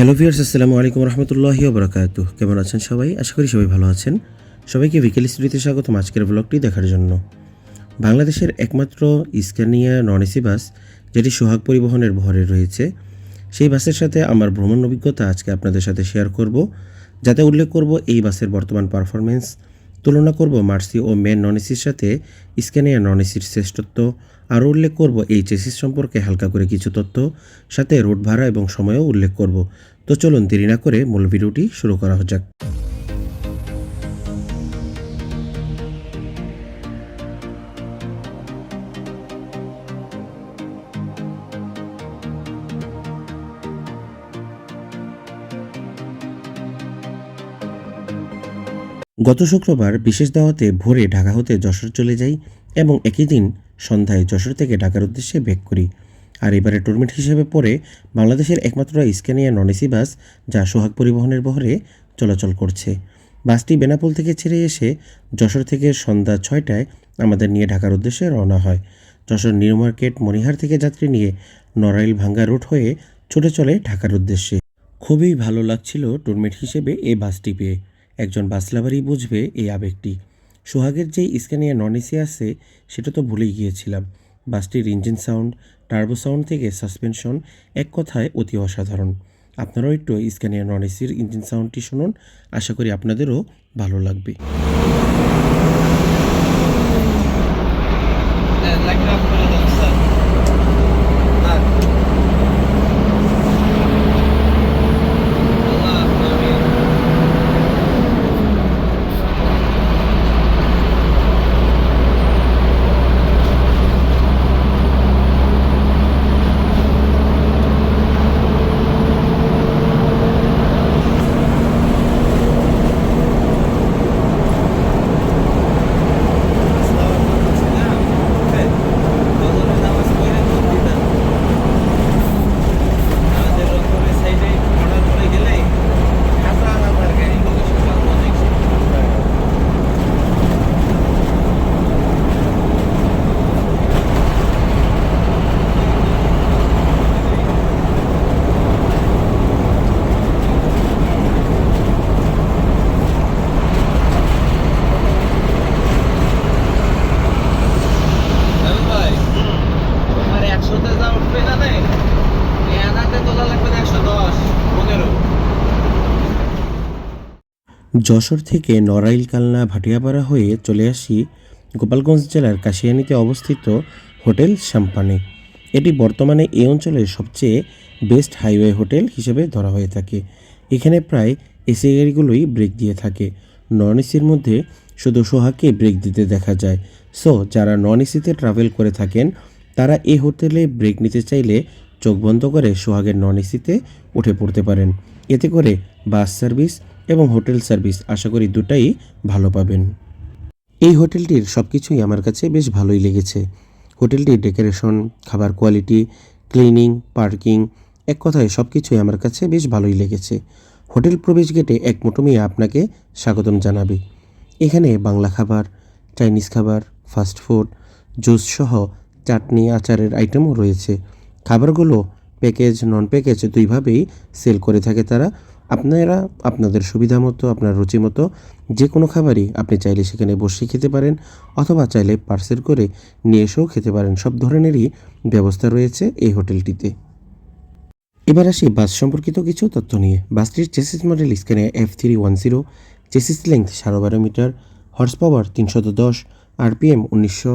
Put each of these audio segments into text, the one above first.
Hello viewers আসসালামু আলাইকুম রহমতুল্লাহি বরকাত কেমন আছেন সবাই? আশা করি সবাই ভালো আছেন। সবাইকে বিকেল স্টুডিওতে স্বাগতম আজকের ব্লগটি দেখার জন্য। বাংলাদেশের একমাত্র স্ক্যানিয়া নন এসি বাস, যেটি সোহাগ পরিবহনের ভরে রয়েছে, সেই বাসের সাথে আমার ভ্রমণ অভিজ্ঞতা আজকে আপনাদের সাথে শেয়ার করব, যাতে উল্লেখ করব এই বাসের বর্তমান পারফরমেন্স তুলনা করব মার্সি ও মেন নন এসির সাথে স্ক্যানিয়া নন এসির শ্রেষ্ঠত্ব আরও উল্লেখ করব এই চেসিস সম্পর্কে হালকা করে কিছু তথ্য, সাথে রোড ভাড়া এবং সময়ও উল্লেখ করব। তো চলুন দেরি না করে মূল ভিডিওটি শুরু করা যাক। গত শুক্রবার বিশেষ দাওয়াতে ভোরে ঢাকা হতে যশোর চলে যাই এবং একই দিন সন্ধ্যায় যশোর থেকে ঢাকার উদ্দেশ্যে ব্যাক করি। আর এবারে টুরমেট হিসেবে পড়ে বাংলাদেশের একমাত্র স্ক্যানিয়া নন এসি বাস, যা সোহাগ পরিবহনের বহরে চলাচল করছে। বাসটি বেনাপোল থেকে ছেড়ে এসে যশোর থেকে সন্ধ্যা ছয়টায় আমাদের নিয়ে ঢাকার উদ্দেশ্যে রওনা হয়। যশোর নিউ মার্কেট, মনিহার থেকে যাত্রী নিয়ে নড়াইল ভাঙ্গা রুট হয়ে ছুটে চলে ঢাকার উদ্দেশ্যে। খুবই ভালো লাগছিল টুরমেট হিসেবে এই বাসটি পেয়ে। একজন বাস বাসলাভারই বুঝবে এই আবেগটি। সোহাগের যে স্ক্যানিয়া নন এসি আছে, সেটা তো ভুলেই গিয়েছিলাম। বাসটির ইঞ্জিন সাউন্ড, টার্বো সাউন্ড থেকে সাসপেনশন এক কথায় অতি অসাধারণ। আপনারাও একটু স্ক্যানিয়া নন এসির ইঞ্জিন সাউন্ডটি শুনুন। আশা করি আপনাদেরও ভালো লাগবে। যশোর থেকে নড়াইল, কালনা, ভাটিয়াপাড়া হয়ে চলে আসি গোপালগঞ্জ জেলার কাশিয়ানীতে অবস্থিত হোটেল শ্যাম্পানে এটি বর্তমানে এই অঞ্চলের সবচেয়ে বেস্ট হাইওয়ে হোটেল হিসেবে ধরা হয়ে থাকে। এখানে প্রায় এসি গাড়িগুলোই ব্রেক দিয়ে থাকে। নন এসির মধ্যে শুধু সোহাগকে ব্রেক দিতে দেখা যায়। সো, যারা নন এসিতে ট্রাভেল করে থাকেন, তারা এই হোটেলে ব্রেক নিতে চাইলে চোখ বন্ধ করে সোহাগের নন এসিতে উঠে পড়তে পারেন। এতে করে বাস সার্ভিস এবং হোটেল সার্ভিস আশা করি দুটাই ভালো পাবেন। এই হোটেলটির সব কিছুই আমার কাছে বেশ ভালোই লেগেছে। হোটেলটির ডেকোরেশন, খাবার কোয়ালিটি, ক্লিনিং, পার্কিং, এক কথায় সব কিছুই আমার কাছে বেশ ভালোই লেগেছে। হোটেল প্রবেশ গেটে এক মুঠোমি আপনাকে স্বাগতম জানাবে। এখানে বাংলা খাবার, চাইনিজ খাবার, ফাস্ট ফুড, জুস সহ চাটনি, আচারের আইটেমও রয়েছে। খাবারগুলো প্যাকেজ নন প্যাকেজ দুইভাবেই সেল করে থাকে তারা। আপনারা আপনাদের সুবিধা মতো, আপনার রুচি মতো যে কোনো খাবারই আপনি চাইলে সেখানে বসে খেতে পারেন অথবা চাইলে পার্সেল করে নিয়ে এসেও খেতে পারেন। সব ধরনেরই ব্যবস্থা রয়েছে এই হোটেলটিতে। এবার আসি বাস সম্পর্কিত কিছু তথ্য নিয়ে। বাসটির chassis model স্ক্যানে F three one zero chassis length সাড়ে বারো মিটার হর্স পাওয়ার তিনশত দশ আরপিএম উনিশশো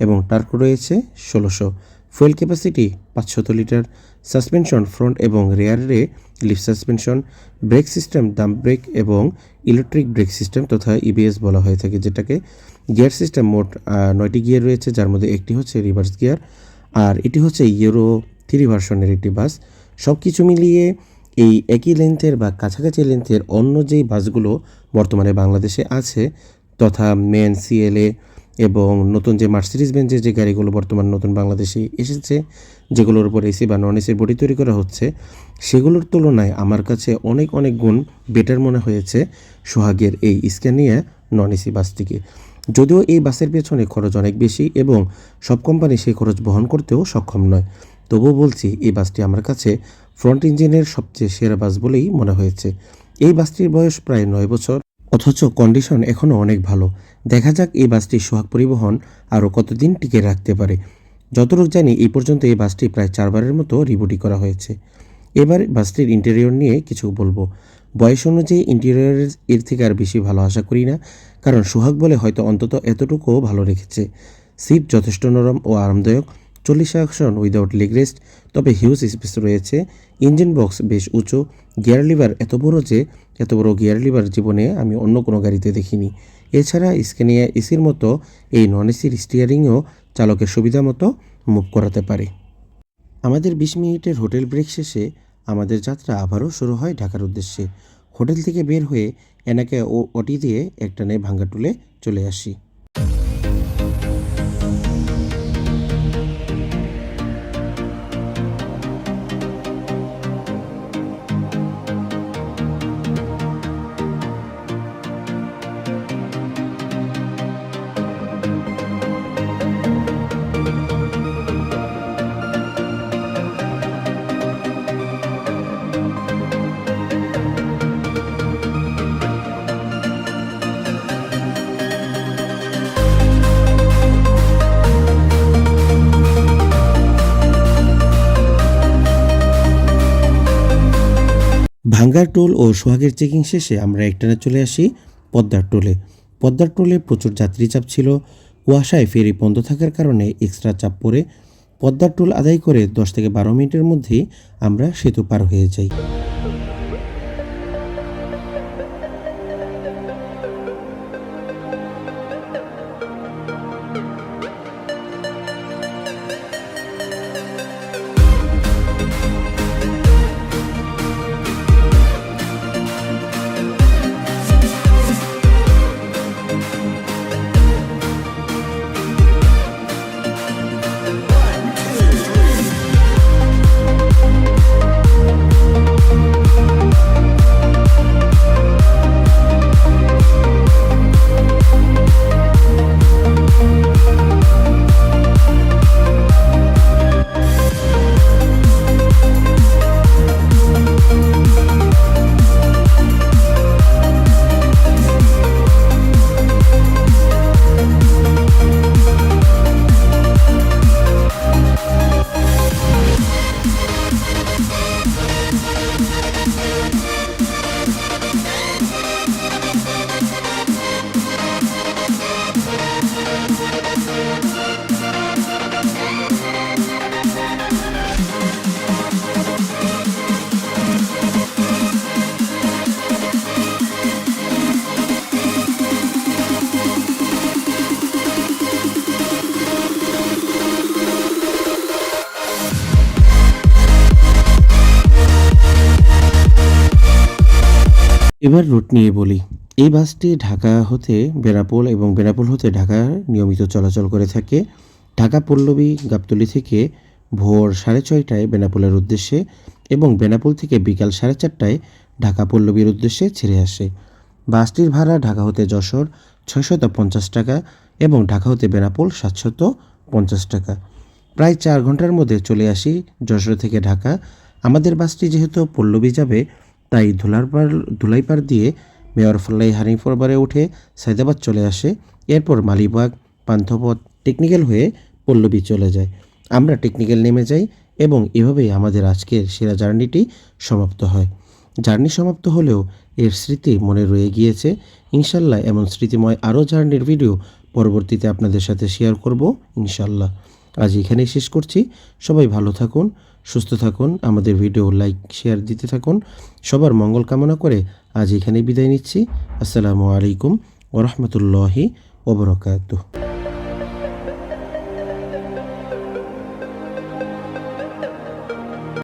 এবং টার্ক রয়েছে ষোলোশো। ফুয়েল ক্যাপাসিটি পাঁচশত লিটার, সাসপেনশন ফ্রন্ট এবং রেয়ারে leaf suspension, brake system drum brake এবং ইলেকট্রিক ব্রেক সিস্টেম তথা ইবিএস বলা হয়ে থাকে যেটাকে গিয়ার সিস্টেম মোট নয়টি গিয়ার রয়েছে, যার মধ্যে একটি হচ্ছে রিভার্স গিয়ার আর এটি হচ্ছে ইউরো থ্রি ভার্সনের একটি বাস। সব কিছু মিলিয়ে এই একই লেন্থের বা কাছাকাছি লেন্থের অন্য যেই বাসগুলো বর্তমানে বাংলাদেশে আছে তথা মেন সিএলএ এবং নতুন যে মার্সিডিজ বেঞ্চের যে গাড়িগুলো বর্তমান নতুন বাংলাদেশে এসেছে, যেগুলোর উপর এসি বা নন এসির বডি তৈরি করা হচ্ছে, সেগুলোর তুলনায় আমার কাছে অনেক অনেক গুণ বেটার মনে হয়েছে সোহাগের এই স্ক্যানিয়া নন এসি বাসটিকে যদিও এই বাসের পেছনে খরচ অনেক বেশি এবং সব কোম্পানি সেই খরচ বহন করতেও সক্ষম নয়। তবুও বলছি, এই বাসটি আমার কাছে ফ্রন্ট ইঞ্জিনের সবচেয়ে সেরা বাস বলেই মনে হয়েছে। এই বাসটির বয়স প্রায় নয় বছর। অথচ কন্ডিশন এখনও অনেক ভালো। দেখা যাক এই বাসটি সোহাগ পরিবহন আরও কতদিন টিকে রাখতে পারে। যতটুকু জানি এই পর্যন্ত এই বাসটি প্রায় চারবারের মতো রিবুটি করা হয়েছে। এবার বাসটির ইন্টেরিয়র নিয়ে কিছু বলব। বয়স অনুযায়ী ইন্টেরিয়রের এর থেকে আর বেশি ভালো আশা করি না, কারণ সোহাগ বলে হয়তো অন্তত এতটুকুও ভালো রেখেছে। সিট যথেষ্ট নরম ও আরামদায়ক, চল্লিশ আসন উইদাউট লেগ রেস্ট তবে হিউজ স্পেস রয়েছে। ইঞ্জিন বক্স বেশ উঁচু গিয়ার লিভার এত বড় যে এত বড় গিয়ার লিভার জীবনে আমি অন্য কোনো গাড়িতে দেখিনি। এছাড়া স্ক্যানিয়া এসির মতো এই নন এসির স্টিয়ারিংও চালকের সুবিধা মতো মুভ করাতে পারে। আমাদের বিশ মিনিটের হোটেল ব্রেক শেষে আমাদের যাত্রা আবারও শুরু হয় ঢাকার উদ্দেশ্যে। হোটেল থেকে বের হয়ে এনাকে ও অটি দিয়ে একটানে ভাঙ্গাটুলে চলে আসি। ভাঙ্গার টোল ও সোহাগের চেকিং শেষে আমরা একটানে চলে আসি পদ্মার টোলে। পদ্মার টোলে প্রচুর যাত্রী চাপ ছিল। কুয়াশায় ফেরি বন্ধ থাকার কারণে এক্সট্রা চাপ পড়ে পদ্মার টোল আদায় করে দশ থেকে বারো মিনিটের মধ্যেই আমরা সেতু পার হয়ে যাই। এবার রুট নিয়ে বলি। এই বাসটি ঢাকা হতে বেনাপোল এবং বেনাপোল হতে ঢাকা নিয়মিত চলাচল করে থাকে। ঢাকা পল্লবী গাবতলী থেকে ভোর সাড়ে ছয়টায় বেনাপোলের উদ্দেশ্যে এবং বেনাপোল থেকে বিকাল সাড়ে চারটায় ঢাকা পল্লবীর উদ্দেশ্যে ছেড়ে আসে। বাসটির ভাড়া ঢাকা হতে যশোর ছয়শত পঞ্চাশ টাকা এবং ঢাকা হতে বেনাপোল সাতশত পঞ্চাশ টাকা। প্রায় চার ঘণ্টার মধ্যে চলে আসি যশোর থেকে ঢাকা। আমাদের বাসটি যেহেতু পল্লবী যাবে তাই ধুলারপাড় ধুলাইপাড় দিয়ে মেয়র ফল্লাই হানিফরবারে উঠে সাইদাবাদ চলে আসে। এরপর মালিবাগ, পান্থপথ টেকনিক্যাল হয়ে পল্লবী চলে যায়। আমরা টেকনিক্যাল নেমে যাই এবং এভাবেই আমাদের আজকের সেরা জার্নিটি সমাপ্ত হয়। জার্নি সমাপ্ত হলেও এর স্মৃতি মনে রয়ে গিয়েছে। ইনশাল্লাহ এমন স্মৃতিময় আরও জার্নির ভিডিও পরবর্তীতে আপনাদের সাথে শেয়ার করব, ইনশাল্লাহ। আজ এখানেই শেষ করছি। সবাই ভালো থাকুন, সুস্থ থাকুন, আমাদের ভিডিও লাইক শেয়ার দিতে থাকুন। সবার মঙ্গল কামনা করে আজ এখানেই বিদায় নিচ্ছি। আসসালামু আলাইকুম ওরহমতুল্লাহি ওবরকাতুহ